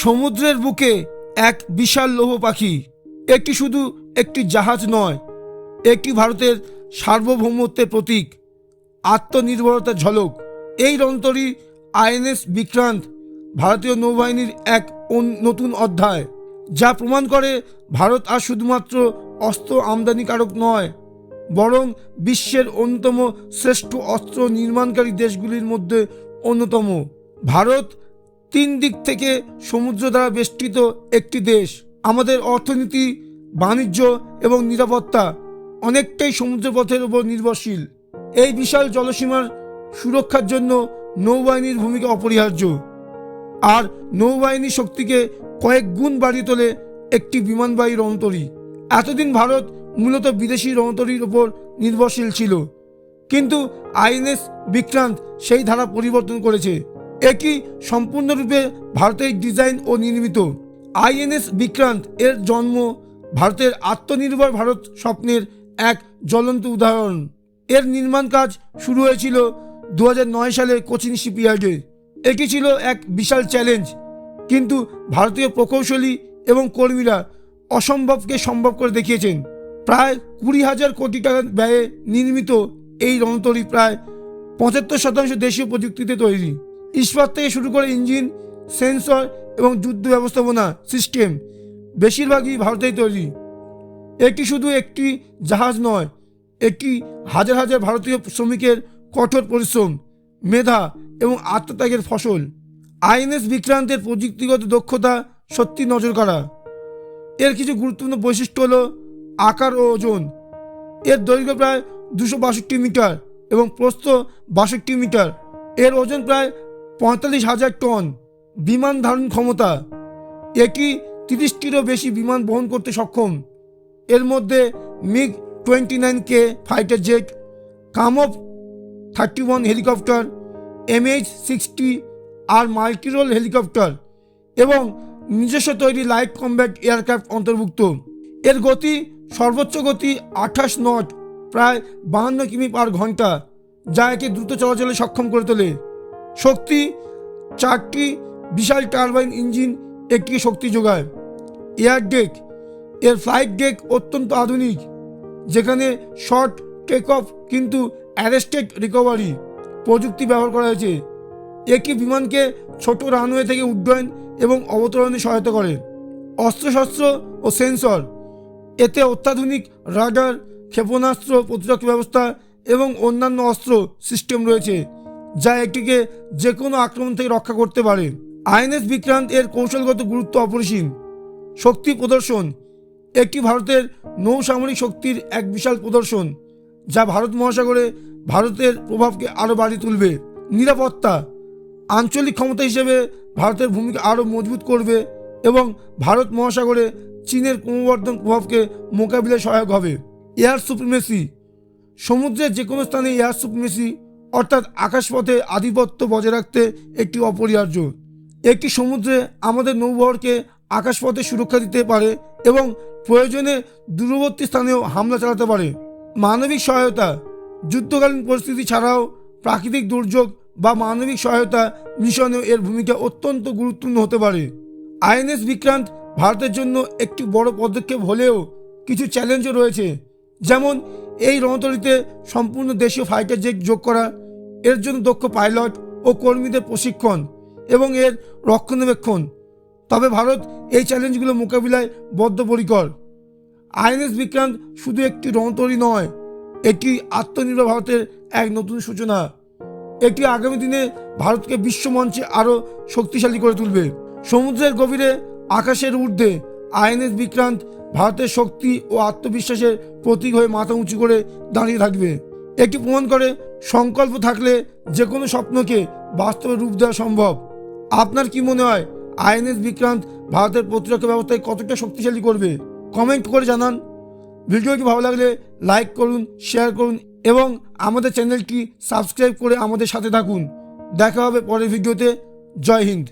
সমুদ্রের বুকে এক বিশাল লৌহ পাখি। একটি শুধু একটি জাহাজ নয়, একটি ভারতের সার্বভৌমত্বের প্রতীক, আত্মনির্ভরতার ঝলক। এই রন্তরি আইএনএস বিক্রান্ত ভারতীয় নৌবাহিনীর এক নতুন অধ্যায়, যা প্রমাণ করে ভারত আর শুধুমাত্র অস্ত্র আমদানিকারক নয়, বরং বিশ্বের অন্যতম শ্রেষ্ঠ অস্ত্র নির্মাণকারী দেশগুলির মধ্যে অন্যতম। ভারত তিন দিক থেকে সমুদ্র দ্বারা বেষ্টিত একটি দেশ। আমাদের অর্থনীতি, বাণিজ্য এবং নিরাপত্তা অনেকটাই সমুদ্রপথের উপর নির্ভরশীল। এই বিশাল জলসীমার সুরক্ষার জন্য নৌবাহিনীর ভূমিকা অপরিহার্য। আর নৌবাহিনী শক্তিকে কয়েক গুণ বাড়িয়ে তোলে একটি বিমানবাহী রণতরী। এতদিন ভারত মূলত বিদেশি রণতরীর উপর নির্ভরশীল ছিল। কিন্তু আইএনএস বিক্রান্ত সেই ধারা পরিবর্তন করেছে। এটি সম্পূর্ণরূপে ভারতের ডিজাইন ও নির্মিত। আইএনএস বিক্রান্ত এর জন্ম ভারতের আত্মনির্ভর ভারত স্বপ্নের এক জ্বলন্ত উদাহরণ। এর নির্মাণ কাজ শুরু হয়েছিল দু হাজার নয় সালে কোচিন শিপইয়ার্ডে। এটি ছিল এক বিশাল চ্যালেঞ্জ। কিন্তু ভারতীয় প্রকৌশলী এবং কর্মীরা অসম্ভবকে সম্ভব করে দেখিয়েছেন। প্রায় কুড়ি হাজার কোটি টাকা ব্যয়ে নির্মিত এই রণতরী প্রায় পঁচাত্তর শতাংশ দেশীয় প্রযুক্তিতে তৈরি। ইস্পাত থেকে শুরু করে ইঞ্জিন, সেন্সর এবং যুদ্ধ ব্যবস্থাপনা সিস্টেম বেশিরভাগই ভারতেই তৈরি। এটি শুধু একটি জাহাজ নয় একটি হাজার হাজার ভারতীয় শ্রমিকের কঠোর পরিশ্রম, মেধা এবং আত্মত্যাগের ফসল। আইএনএস বিক্রান্তের প্রযুক্তিগত দক্ষতা সত্যি নজর কাড়া। এর কিছু গুরুত্বপূর্ণ বৈশিষ্ট্য হল আকার ও ওজন। এর দৈর্ঘ্য প্রায় দুশো বাষট্টি মিটার এবং প্রস্থ বাষট্টি মিটার। এর ওজন প্রায় পঁয়তাল্লিশ হাজার টন বিমান ধারণ ক্ষমতা। এটি তিরিশটিরও বেশি বিমান বহন করতে সক্ষম। এর মধ্যে MiG twenty nine K fighter jet Kamov thirty one helicopter MH sixty আর মাল্টিরোল হেলিকপ্টার এবং নিজস্ব তৈরি লাইট কম্ব্যাট এয়ারক্রাফট অন্তর্ভুক্ত। এর গতি, সর্বোচ্চ গতি আঠাশ নট, প্রায় বাহান্ন কিমি পার ঘণ্টা, যা একে দ্রুত চলাচলে সক্ষম করে তোলে। শক্তি, চারটি বিশাল টারবাইন ইঞ্জিন একটি শক্তি যোগায়। এয়ার ডেক, এর ফ্লাইট ডেক অত্যন্ত আধুনিক, যেখানে শর্ট টেক অফ কিন্তু অ্যারেস্টেড রিকভারি প্রযুক্তি ব্যবহার করা হয়েছে। একটি বিমানকে ছোট রানওয়ে থেকে উড্ডয়ন এবং অবতরণে সহায়তা করে। অস্ত্রশস্ত্র ও সেন্সর, এতে অত্যাধুনিক রাডার, ক্ষেপণাস্ত্র প্রতিরক্ষা ব্যবস্থা এবং অন্যান্য অস্ত্র সিস্টেম রয়েছে। যা এটিকে যে কোনো আক্রমণ থেকে রক্ষা করতে পারে। আইএনএস বিক্রান্ত এর কৌশলগত গুরুত্ব অপরিসীম। শক্তি প্রদর্শন। একটি ভারতের নৌসামরিক শক্তির এক বিশাল প্রদর্শন, যা ভারত মহাসাগরে ভারতের প্রভাবকে আরও বাড়িয়ে তুলবে। নিরাপত্তা। আঞ্চলিক ক্ষমতা হিসেবে ভারতের ভূমিকা আরও মজবুত করবে এবং ভারত মহাসাগরে চীনের ক্রমবর্ধন প্রভাবকে মোকাবিলায় সহায়ক হবে। Air supremacy. সমুদ্রের যে কোনো স্থানে এয়ার সুপ্রিমেসি অর্থাৎ আকাশপথে আধিপত্য বজায় রাখতে একটি অপরিহার্য। একটি সমুদ্রে আমাদের নৌবহরকে আকাশপথে সুরক্ষা দিতে পারে এবং প্রয়োজনে দূরবর্তী স্থানেও হামলা চালাতে পারে। মানবিক সহায়তা, যুদ্ধকালীন পরিস্থিতি ছাড়াও প্রাকৃতিক দুর্যোগ বা মানবিক সহায়তা মিশনেও এর ভূমিকা অত্যন্ত গুরুত্বপূর্ণ হতে পারে। আইএনএস বিক্রান্ত, ভারতের জন্য একটি বড় পদক্ষেপ হলেও কিছু চ্যালেঞ্জও রয়েছে। যেমন এই রণতরীতে সম্পূর্ণ দেশীয় ফাইটার জেট যোগ করা, এর জন্য দক্ষ পাইলট ও কর্মীদের প্রশিক্ষণ এবং এর রক্ষণাবেক্ষণ। তবে ভারত এই চ্যালেঞ্জগুলো মোকাবিলায় বদ্ধপরিকর। আইএনএস বিক্রান্ত শুধু একটি রণতরী নয়, এটি আত্মনির্ভর ভারতের এক নতুন সূচনা। এটি আগামী দিনে ভারতকে বিশ্বমঞ্চে আরও শক্তিশালী করে তুলবে। সমুদ্রের গভীরে আকাশের ঊর্ধ্বে আইএনএস বিক্রান্ত ভারতের শক্তি ও আত্মবিশ্বাসের প্রতীক হয়ে মাথা উঁচু করে দাঁড়িয়ে থাকবে। এটি প্রমাণ করে সংকল্প থাকলে যে কোনো স্বপ্নকে বাস্তবে রূপ দেওয়া সম্ভব। আপনার কি মনে হয়, আইএনএস বিক্রান্ত ভারতের প্রতিরক্ষা ব্যবস্থায় কতটা শক্তিশালী করবে? কমেন্ট করে জানান। ভিডিওটি ভালো লাগলে লাইক করুন, শেয়ার করুন এবং আমাদের চ্যানেলটি সাবস্ক্রাইব করে আমাদের সাথে থাকুন। দেখা হবে পরের ভিডিওতে। জয় হিন্দ।